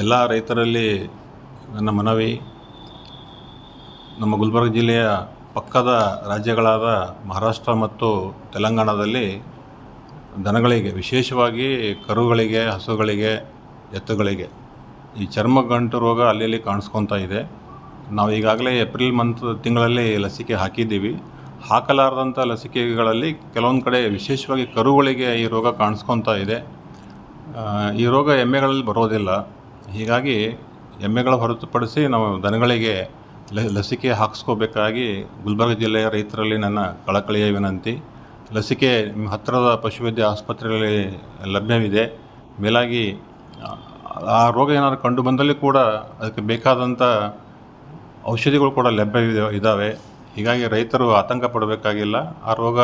ಎಲ್ಲ ರೈತರಲ್ಲಿ ನನ್ನ ಮನವಿ, ನಮ್ಮ ಗುಲ್ಬರ್ಗ ಜಿಲ್ಲೆಯ ಪಕ್ಕದ ರಾಜ್ಯಗಳಾದ ಮಹಾರಾಷ್ಟ್ರ ಮತ್ತು ತೆಲಂಗಾಣದಲ್ಲಿ ದನಗಳಿಗೆ, ವಿಶೇಷವಾಗಿ ಕರುಗಳಿಗೆ, ಹಸುಗಳಿಗೆ, ಎತ್ತುಗಳಿಗೆ ಈ ಚರ್ಮ ಗಂಟು ರೋಗ ಅಲ್ಲಿ ಕಾಣಿಸ್ಕೊತಾ ಇದೆ. ನಾವು ಈಗಾಗಲೇ ಏಪ್ರಿಲ್ ಮಂತ್ ತಿಂಗಳಲ್ಲಿ ಲಸಿಕೆ ಹಾಕಿದ್ದೀವಿ. ಹಾಕಲಾರದಂಥ ಲಸಿಕೆಗಳಲ್ಲಿ ಕೆಲವೊಂದು ಕಡೆ ವಿಶೇಷವಾಗಿ ಕರುಗಳಿಗೆ ಈ ರೋಗ ಕಾಣಿಸ್ಕೊತಾ ಇದೆ. ಈ ರೋಗ ಎಮ್ಮೆಗಳಲ್ಲಿ ಬರೋದಿಲ್ಲ. ಹೀಗಾಗಿ ಎಮ್ಮೆಗಳ ಹೊರತುಪಡಿಸಿ ನಾವು ದನಗಳಿಗೆ ಲಸಿಕೆ ಹಾಕಿಸ್ಕೋಬೇಕಾಗಿ ಗುಲ್ಬರ್ಗ ಜಿಲ್ಲೆಯ ರೈತರಲ್ಲಿ ನನ್ನ ಕಳಕಳಿಯ ವಿನಂತಿ. ಲಸಿಕೆ ನಿಮ್ಮ ಹತ್ತಿರದ ಪಶುವೈದ್ಯ ಆಸ್ಪತ್ರೆಯಲ್ಲಿ ಲಭ್ಯವಿದೆ. ಮೇಲಾಗಿ ಆ- ರೋಗ ಏನಾದರೂ ಕಂಡು ಬಂದಲ್ಲಿ ಕೂಡ ಅದಕ್ಕೆ ಬೇಕಾದಂಥ ಔಷಧಿಗಳು ಕೂಡ ಲಭ್ಯವಿದೆ ಇದ್ದಾವೆ ಹೀಗಾಗಿ ರೈತರು ಆತಂಕ ಪಡಬೇಕಾಗಿಲ್ಲ. ಆ ರೋಗ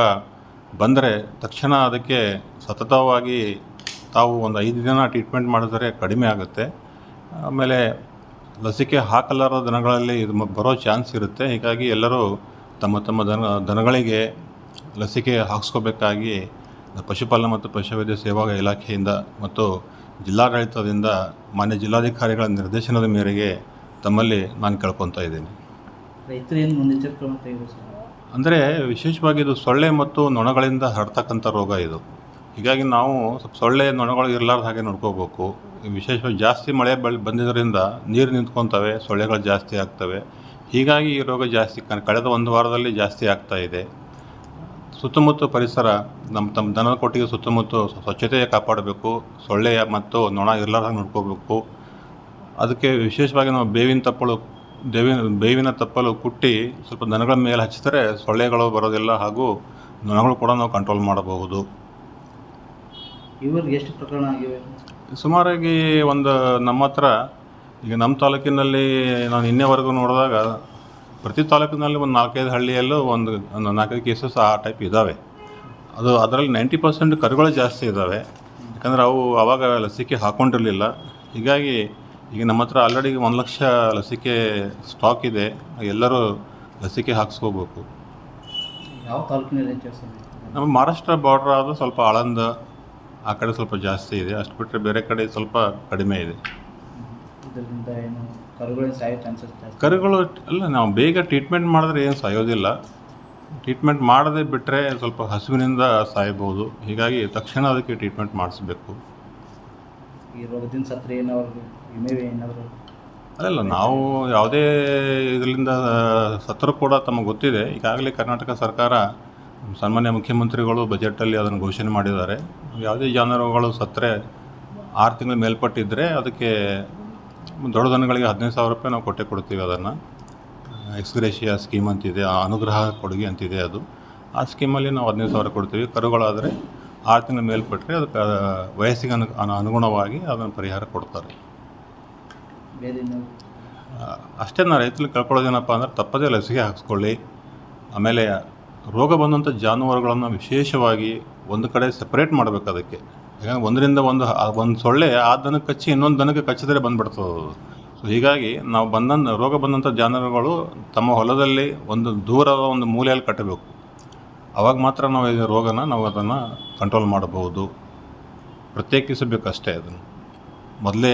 ಬಂದರೆ ತಕ್ಷಣ ಅದಕ್ಕೆ ಸತತವಾಗಿ ತಾವು ಒಂದು ಐದು ದಿನ ಟ್ರೀಟ್ಮೆಂಟ್ ಮಾಡಿದರೆ ಕಡಿಮೆ ಆಗುತ್ತೆ. ಆಮೇಲೆ ಲಸಿಕೆ ಹಾಕಲಾರದ ದನಗಳಲ್ಲಿ ಇದು ಬರೋ ಚಾನ್ಸ್ ಇರುತ್ತೆ. ಹೀಗಾಗಿ ಎಲ್ಲರೂ ತಮ್ಮ ತಮ್ಮ ದನ ದನಗಳಿಗೆ ಲಸಿಕೆ ಹಾಕಿಸ್ಕೋಬೇಕಾಗಿ ಪಶುಪಾಲನೆ ಮತ್ತು ಪಶುವೈದ್ಯ ಸೇವಾ ಇಲಾಖೆಯಿಂದ ಮತ್ತು ಜಿಲ್ಲಾಡಳಿತದಿಂದ ಮಾನ್ಯ ಜಿಲ್ಲಾಧಿಕಾರಿಗಳ ನಿರ್ದೇಶನದ ಮೇರೆಗೆ ತಮ್ಮಲ್ಲಿ ನಾನು ಕೇಳ್ಕೊತಾ ಇದ್ದೀನಿ. ಅಂದರೆ ವಿಶೇಷವಾಗಿ ಇದು ಸೊಳ್ಳೆ ಮತ್ತು ನೊಣಗಳಿಂದ ಹರಡ್ತಕ್ಕಂಥ ರೋಗ ಇದು. ಹೀಗಾಗಿ ನಾವು ಸ್ವಲ್ಪ ಸೊಳ್ಳೆ ನೊಣಗಳು ಇರಲಾರ್ದ ಹಾಗೆ ನೋಡ್ಕೋಬೇಕು. ವಿಶೇಷವಾಗಿ ಜಾಸ್ತಿ ಮಳೆ ಬಳ್ ಬಂದಿದ್ದರಿಂದ ನೀರು ನಿಂತ್ಕೊತವೆ, ಸೊಳ್ಳೆಗಳು ಜಾಸ್ತಿ ಆಗ್ತವೆ. ಹೀಗಾಗಿ ಈ ರೋಗ ಜಾಸ್ತಿ ಕಳೆದ ಒಂದು ವಾರದಲ್ಲಿ ಜಾಸ್ತಿ ಆಗ್ತಾ ಇದೆ. ಸುತ್ತಮುತ್ತ ಪರಿಸರ, ನಮ್ಮ ತಮ್ಮ ದನದ ಕೊಟ್ಟಿಗೆ ಸುತ್ತಮುತ್ತ ಸ್ವಚ್ಛತೆಯ ಕಾಪಾಡಬೇಕು, ಸೊಳ್ಳೆಯ ಮತ್ತು ನೊಣ ಇರಲಾರ್ದಂಗೆ ನೋಡ್ಕೋಬೇಕು. ಅದಕ್ಕೆ ವಿಶೇಷವಾಗಿ ನಾವು ಬೇವಿನ ತಪ್ಪಲು, ಬೇವಿನ ಬೇವಿನ ತಪ್ಪಲು ಕುಟ್ಟಿ ಸ್ವಲ್ಪ ದನಗಳ ಮೇಲೆ ಹಚ್ಚಿದರೆ ಸೊಳ್ಳೆಗಳು ಬರೋದಿಲ್ಲ ಹಾಗೂ ನೊಣಗಳು ಕೂಡ ನಾವು ಕಂಟ್ರೋಲ್ ಮಾಡಬಹುದು. ಇವರಿಗೆ ಎಷ್ಟು ಪ್ರಕರಣ ಆಗಿವೆ? ಸುಮಾರಾಗಿ ಒಂದು ನಮ್ಮ ಹತ್ರ ಈಗ ನಮ್ಮ ತಾಲೂಕಿನಲ್ಲಿ ನಾನು ಇನ್ನೇವರೆಗೂ ನೋಡಿದಾಗ ಪ್ರತಿ ತಾಲೂಕಿನಲ್ಲಿ ಒಂದು ನಾಲ್ಕೈದು ಹಳ್ಳಿಯಲ್ಲೂ ಒಂದು ಒಂದು ನಾಲ್ಕೈದು ಕೇಸಸ್ ಆ ಟೈಪ್ ಇದ್ದಾವೆ. ಅದು ಅದರಲ್ಲಿ ನೈಂಟಿ ಪರ್ಸೆಂಟ್ ಕರುಗಳು ಜಾಸ್ತಿ ಇದ್ದಾವೆ. ಯಾಕಂದರೆ ಅವು ಅವಾಗ ಲಸಿಕೆ ಹಾಕ್ಕೊಂಡಿರಲಿಲ್ಲ ಹೀಗಾಗಿ ಈಗ ನಮ್ಮ ಹತ್ರ ಆಲ್ರೆಡಿ ಒಂದು ಲಕ್ಷ ಲಸಿಕೆ ಸ್ಟಾಕ್ ಇದೆ. ಎಲ್ಲರೂ ಲಸಿಕೆ ಹಾಕ್ಸ್ಕೋಬೇಕು. ಯಾವ ತಾಲೂಕಿನಲ್ಲಿ ನಮ್ಮ ಮಹಾರಾಷ್ಟ್ರ ಬಾರ್ಡ್ರ್ ಆದ ಸ್ವಲ್ಪ ಆಳಂದ ಆ ಕಡೆ ಸ್ವಲ್ಪ ಜಾಸ್ತಿ ಇದೆ. ಅಷ್ಟು ಬಿಟ್ಟರೆ ಬೇರೆ ಕಡೆ ಸ್ವಲ್ಪ ಕಡಿಮೆ ಇದೆ. ಇದರಿಂದ ಏನು ಕರುಗಳಿಂದ ಸಾಯೋ ಚಾನ್ಸಸ್ ಜಾಸ್ತಿ ಕರುಗಳು ಅಲ್ಲ ನಾವು ಬೇಗ ಟ್ರೀಟ್ಮೆಂಟ್ ಮಾಡಿದ್ರೆ ಏನು ಸಾಯೋದಿಲ್ಲ. ಟ್ರೀಟ್ಮೆಂಟ್ ಮಾಡದೆ ಬಿಟ್ಟರೆ ಸ್ವಲ್ಪ ಹಸುವಿನಿಂದ ಸಾಯಬಹುದು ಹೀಗಾಗಿ ತಕ್ಷಣ ಅದಕ್ಕೆ ಟ್ರೀಟ್ಮೆಂಟ್ ಮಾಡಿಸ್ಬೇಕು. ಈ ರೋಗದಿಂದ ಸತ್ರ ಏನಾದ್ರು ವಿಮೆ ಏನಾದರೂ? ಅಲ್ಲ ನಾವು ಯಾವುದೇ ಇದರಿಂದ ಸತ್ರ ಕೂಡ ತಮಗೆ ಗೊತ್ತಿದೆ. ಈಗಾಗಲೇ ಕರ್ನಾಟಕ ಸರ್ಕಾರ ಸನ್ಮಾನ್ಯ ಮುಖ್ಯಮಂತ್ರಿಗಳು ಬಜೆಟಲ್ಲಿ ಅದನ್ನು ಘೋಷಣೆ ಮಾಡಿದ್ದಾರೆ. ಯಾವುದೇ ಜಾನುವಾರುಗಳು ಸತ್ತರೆ ಆರು ತಿಂಗಳ ಮೇಲ್ಪಟ್ಟಿದ್ದರೆ ಅದಕ್ಕೆ ದೊಡ್ಡ ದನಗಳಿಗೆ ಹದಿನೈದು ಸಾವಿರ ರೂಪಾಯಿ ನಾವು ಕೊಟ್ಟೆ ಕೊಡ್ತೀವಿ ಅದನ್ನು. ಎಕ್ಸ್ಗ್ರೇಷಿಯಾ ಸ್ಕೀಮ್ ಅಂತಿದೆ, ಆ ಅನುಗ್ರಹ ಕೊಡುಗೆ ಅಂತಿದೆ ಅದು. ಆ ಸ್ಕೀಮಲ್ಲಿ ನಾವು ಹದಿನೈದು ಸಾವಿರ ಕೊಡ್ತೀವಿ. ಕರುಗಳಾದರೆ ಆರು ತಿಂಗಳ ಮೇಲ್ಪಟ್ಟರೆ ಅದಕ್ಕೆ ವಯಸ್ಸಿಗೆ ಅನು, ಅನು- ಅನುಗುಣವಾಗಿ ಅದನ್ನು ಪರಿಹಾರ ಕೊಡ್ತಾರೆ. ಅಷ್ಟೇ ನಾವು ರೈತರಿಗೆ ಕಳ್ಕೊಳ್ಳೋದೇನಪ್ಪ ಅಂದ್ರೆ ತಪ್ಪದೇ ಲಸಿಕೆ ಹಾಕಿಸ್ಕೊಳ್ಳಿ. ಆಮೇಲೆ ರೋಗ ಬಂದಂಥ ಜಾನುವಾರುಗಳನ್ನು ವಿಶೇಷವಾಗಿ ಒಂದು ಕಡೆ ಸಪ್ರೇಟ್ ಮಾಡಬೇಕು ಅದಕ್ಕೆ. ಯಾಕಂದ್ರೆ ಒಂದರಿಂದ ಒಂದು ಒಂದು ಸೊಳ್ಳೆ ಆ ದನಕ್ಕೆ ಕಚ್ಚಿ ಇನ್ನೊಂದು ದನಕ್ಕೆ ಕಚ್ಚಿದ್ರೆ ಬಂದ್ಬಿಡ್ತದೆ ಅದು ಸೊ ಹೀಗಾಗಿ ನಾವು ಬಂದ ರೋಗ ಬಂದಂಥ ಜಾನುವಾರುಗಳು ತಮ್ಮ ಹೊಲದಲ್ಲಿ ಒಂದು ದೂರದ ಒಂದು ಮೂಲೆಯಲ್ಲಿ ಕಟ್ಟಬೇಕು. ಅವಾಗ ಮಾತ್ರ ನಾವು ಈ ರೋಗನ ನಾವು ಅದನ್ನು ಕಂಟ್ರೋಲ್ ಮಾಡಬಹುದು. ಪ್ರತ್ಯೇಕಿಸಬೇಕಷ್ಟೇ ಅದನ್ನು. ಮೊದಲೇ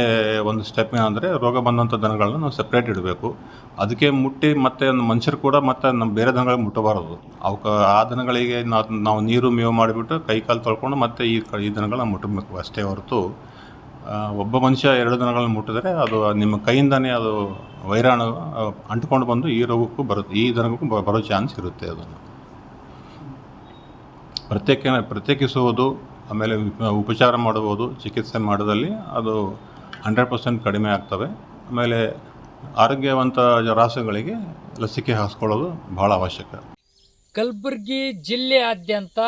ಒಂದು ಸ್ಟೆಪ್ ಏನಂದರೆ ರೋಗ ಬಂದಂಥ ದನಗಳನ್ನ ನಾವು ಸಪ್ರೇಟ್ ಇಡಬೇಕು. ಅದಕ್ಕೆ ಮುಟ್ಟಿ ಮತ್ತೆ ಮನುಷ್ಯರು ಕೂಡ ಮತ್ತೆ ನಮ್ಮ ಬೇರೆ ದನಗಳಿಗೆ ಮುಟ್ಟಬಾರದು ಅವಕ್ಕೆ ಆ ದನಗಳಿಗೆ ನಾವು ನೀರು ಮೇವು ಮಾಡಿಬಿಟ್ಟು ಕೈ ಕಾಲು ತೊಳ್ಕೊಂಡು ಮತ್ತೆ ಈ ಈ ದನಗಳನ್ನ ಮುಟ್ಟಬೇಕು ಅಷ್ಟೇ ಹೊರತು. ಒಬ್ಬ ಮನುಷ್ಯ ಎರಡು ದನಗಳನ್ನ ಮುಟ್ಟಿದ್ರೆ ಅದು ನಿಮ್ಮ ಕೈಯಿಂದನೇ ಅದು ವೈರಾಣು ಅಂಟ್ಕೊಂಡು ಬಂದು ಈ ರೋಗಕ್ಕೂ ಬರುತ್ತೆ ಈ ದನಕ್ಕೂ ಬರೋ ಚಾನ್ಸ್ ಇರುತ್ತೆ ಅದನ್ನು. ಪ್ರತ್ಯೇಕ, ಪ್ರತ್ಯೇಕಿಸುವುದು ಆಮೇಲೆ ಉಪ- ಉಪಚಾರ ಮಾಡಬಹುದು ಚಿಕಿತ್ಸೆ ಮಾಡೋದಲ್ಲಿ ಅದು ಹಂಡ್ರೆಡ್ ಪರ್ಸೆಂಟ್ ಕಡಿಮೆ ಆಗ್ತವೆ. ಆಮೇಲೆ ಆರೋಗ್ಯವಂತ ರಾಸುಗಳಿಗೆ ಲಸಿಕೆ ಹಾಸ್ಕೊಳ್ಳೋದು ಬಹಳ ಅವಶ್ಯಕ. ಕಲಬುರಗಿ ಜಿಲ್ಲೆಯಾದ್ಯಂತ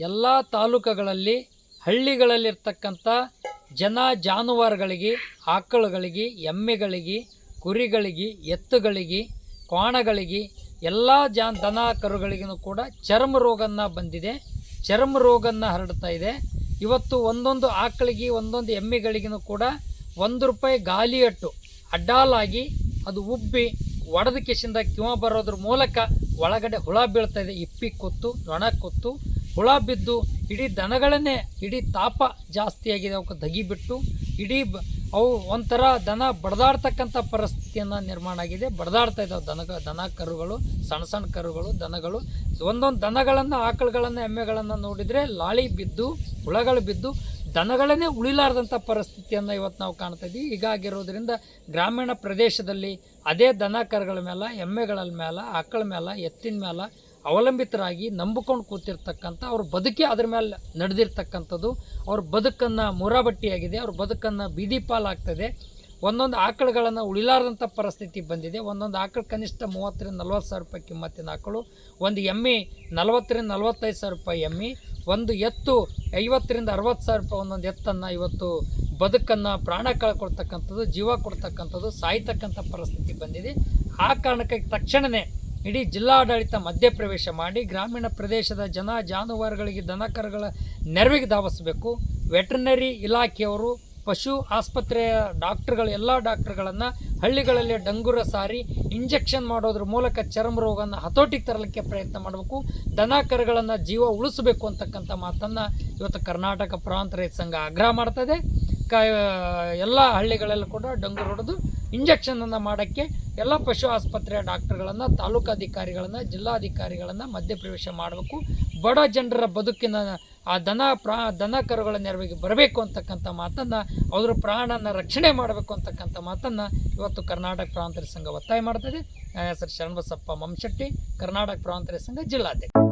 ಎಲ್ಲ ತಾಲೂಕುಗಳಲ್ಲಿ ಹಳ್ಳಿಗಳಲ್ಲಿರ್ತಕ್ಕಂಥ ಜನ ಜಾನುವಾರುಗಳಿಗೆ, ಆಕಳುಗಳಿಗೆ, ಎಮ್ಮೆಗಳಿಗೆ, ಕುರಿಗಳಿಗೆ, ಎತ್ತುಗಳಿಗೆ, ಕ್ವಾಣಗಳಿಗೆ, ಎಲ್ಲ ಜಾ, ದನ, ಕರುಗಳಿಗೂ ಕೂಡ ಚರ್ಮ ರೋಗನ ಬಂದಿದೆ. ಚರ್ಮ ರೋಗನ್ನ ಹರಡ್ತಾ ಇದೆ. ಇವತ್ತು ಒಂದೊಂದು ಆಕಳಿಗೆ, ಒಂದೊಂದು ಎಮ್ಮೆಗಳಿಗೂ ಕೂಡ ಒಂದು ರೂಪಾಯಿ ಗಾಲಿಯಟ್ಟು, ಅಡ್ಡಾಲಾಗಿ ಅದು ಉಬ್ಬಿ ಒಡೆದ ಕೆಸಿಂದ ಕಿವ ಬರೋದ್ರ ಮೂಲಕ ಒಳಗಡೆ ಹುಳ ಬೀಳ್ತಾ ಇದೆ. ಇಪ್ಪಿ ಕೊತ್ತು ನೊಣ ಕೊತ್ತು, ಹುಳ ಬಿದ್ದು ಇಡೀ ದನಗಳನ್ನೇ, ಇಡೀ ತಾಪ ಜಾಸ್ತಿಯಾಗಿದೆ. ಅವಕ್ಕೆ ದಗಿಬಿಟ್ಟು ಇಡೀ ಬ ಅವು ಒಂಥರ ದನ ಬಡದಾಡ್ತಕ್ಕಂಥ ಪರಿಸ್ಥಿತಿಯನ್ನು ನಿರ್ಮಾಣ ಆಗಿದೆ. ಬಡದಾಡ್ತಾ ಇದ್ದಾವೆ ದನ ದನ ಕರುಗಳು, ಸಣ್ಣ ಸಣ್ಣ ಕರುಗಳು, ದನಗಳು. ಒಂದೊಂದು ದನಗಳನ್ನು, ಆಕಳುಗಳನ್ನು, ಎಮ್ಮೆಗಳನ್ನು ನೋಡಿದರೆ ಲಾಳಿ ಬಿದ್ದು, ಹುಳಗಳು ಬಿದ್ದು ದನಗಳನ್ನೇ ಉಳಿಲಾರ್ದಂಥ ಪರಿಸ್ಥಿತಿಯನ್ನು ಇವತ್ತು ನಾವು ಕಾಣ್ತಾ ಇದ್ದೀವಿ. ಹೀಗಾಗಿರೋದ್ರಿಂದ ಗ್ರಾಮೀಣ ಪ್ರದೇಶದಲ್ಲಿ ಅದೇ ದನ ಕರುಗಳ ಮೇಲೆ ಎಮ್ಮೆಗಳ ಮೇಲೆ ಆಕಳ ಮೇಲೆ ಎತ್ತಿನ ಮೇಲೆ ಅವಲಂಬಿತರಾಗಿ ನಂಬಿಕೊಂಡು ಕೂತಿರ್ತಕ್ಕಂಥ, ಅವ್ರ ಬದುಕೇ ಅದ್ರ ಮೇಲೆ ನಡೆದಿರ್ತಕ್ಕಂಥದ್ದು. ಅವ್ರ ಬದುಕನ್ನು ಮುರಾಬಟ್ಟಿಯಾಗಿದೆ, ಅವ್ರ ಬದುಕನ್ನು ಬೀದಿ ಪಾಲಾಗ್ತದೆ ಒಂದೊಂದು ಆಕಳುಗಳನ್ನು ಉಳಿಲಾರದಂಥ ಪರಿಸ್ಥಿತಿ ಬಂದಿದೆ. ಒಂದೊಂದು ಆಕಳು ಕನಿಷ್ಠ ಮೂವತ್ತರಿಂದ ನಲ್ವತ್ತು ಸಾವಿರ ರೂಪಾಯಿ ಕಿಮ್ಮತ್ತಿನ ಆಕಳು, ಒಂದು ಎಮ್ಮೆ ನಲವತ್ತರಿಂದ ನಲವತ್ತೈದು ಸಾವಿರ ರೂಪಾಯಿ ಎಮ್ಮೆ, ಒಂದು ಎತ್ತು ಐವತ್ತರಿಂದ ಅರವತ್ತು ಸಾವಿರ ರೂಪಾಯಿ ಒಂದೊಂದು ಎತ್ತನ್ನು ಇವತ್ತು ಬದುಕನ್ನು ಪ್ರಾಣ ಕಳ್ಕೊಳ್ತಕ್ಕಂಥದ್ದು, ಜೀವ ಕೊಡ್ತಕ್ಕಂಥದ್ದು ಸಾಯ್ತಕ್ಕಂಥ ಪರಿಸ್ಥಿತಿ ಬಂದಿದೆ. ಆ ಕಾರಣಕ್ಕಾಗಿ ತಕ್ಷಣವೇ ಇಡೀ ಜಿಲ್ಲಾಡಳಿತ ಮಧ್ಯಪ್ರವೇಶ ಮಾಡಿ ಗ್ರಾಮೀಣ ಪ್ರದೇಶದ ಜನ ಜಾನುವಾರುಗಳಿಗೆ ದನಕರುಗಳ ನೆರವಿಗೆ ಧಾವಿಸಬೇಕು. ವೆಟರ್ನರಿ ಇಲಾಖೆಯವರು ಪಶು ಆಸ್ಪತ್ರೆಯ ಡಾಕ್ಟ್ರುಗಳು, ಎಲ್ಲ ಡಾಕ್ಟ್ರುಗಳನ್ನು ಹಳ್ಳಿಗಳಲ್ಲಿ ಡಂಗುರ ಸಾರಿ, ಇಂಜೆಕ್ಷನ್ ಮಾಡೋದ್ರ ಮೂಲಕ ಚರ್ಮ ರೋಗವನ್ನು ಹತೋಟಿಗೆ ತರಲಿಕ್ಕೆ ಪ್ರಯತ್ನ ಮಾಡಬೇಕು. ದನ ಕರುಗಳನ್ನು ಜೀವ ಉಳಿಸಬೇಕು ಅಂತಕ್ಕಂಥ ಮಾತನ್ನು ಇವತ್ತು ಕರ್ನಾಟಕ ಪ್ರಾಂತ ರೈತ ಸಂಘ ಆಗ್ರಹ ಮಾಡ್ತದೆ ಕ, ಎಲ್ಲ ಹಳ್ಳಿಗಳಲ್ಲೂ ಕೂಡ ಡಂಗುರು ಹೊಡೆದು ಇಂಜೆಕ್ಷನನ್ನು ಮಾಡೋಕ್ಕೆ ಎಲ್ಲ ಪಶು ಆಸ್ಪತ್ರೆಯ ಡಾಕ್ಟರ್ಗಳನ್ನು ತಾಲೂಕಾಧಿಕಾರಿಗಳನ್ನು ಜಿಲ್ಲಾಧಿಕಾರಿಗಳನ್ನು ಮಧ್ಯಪ್ರವೇಶ ಮಾಡಬೇಕು. ಬಡ ಜನರ ಬದುಕಿನ ಆ ದನ ಪ್ರಾ ದನ ಕರುಗಳ ನೆರವಿಗೆ ಬರಬೇಕು ಅಂತಕ್ಕಂಥ ಮಾತನ್ನು, ಅವರ ಪ್ರಾಣನ ರಕ್ಷಣೆ ಮಾಡಬೇಕು ಅಂತಕ್ಕಂಥ ಮಾತನ್ನು ಇವತ್ತು ಕರ್ನಾಟಕ ಪ್ರಾಂತರ ಸಂಘ ಒತ್ತಾಯ ಮಾಡ್ತದೆ ನನ್ನ ಹೆಸರು ಶರಣಬಸಪ್ಪ ಮಂಶೆಟ್ಟಿ ಕರ್ನಾಟಕ ಪ್ರಾಂತರ ಸಂಘ ಜಿಲ್ಲಾಧ್ಯಕ್ಷ.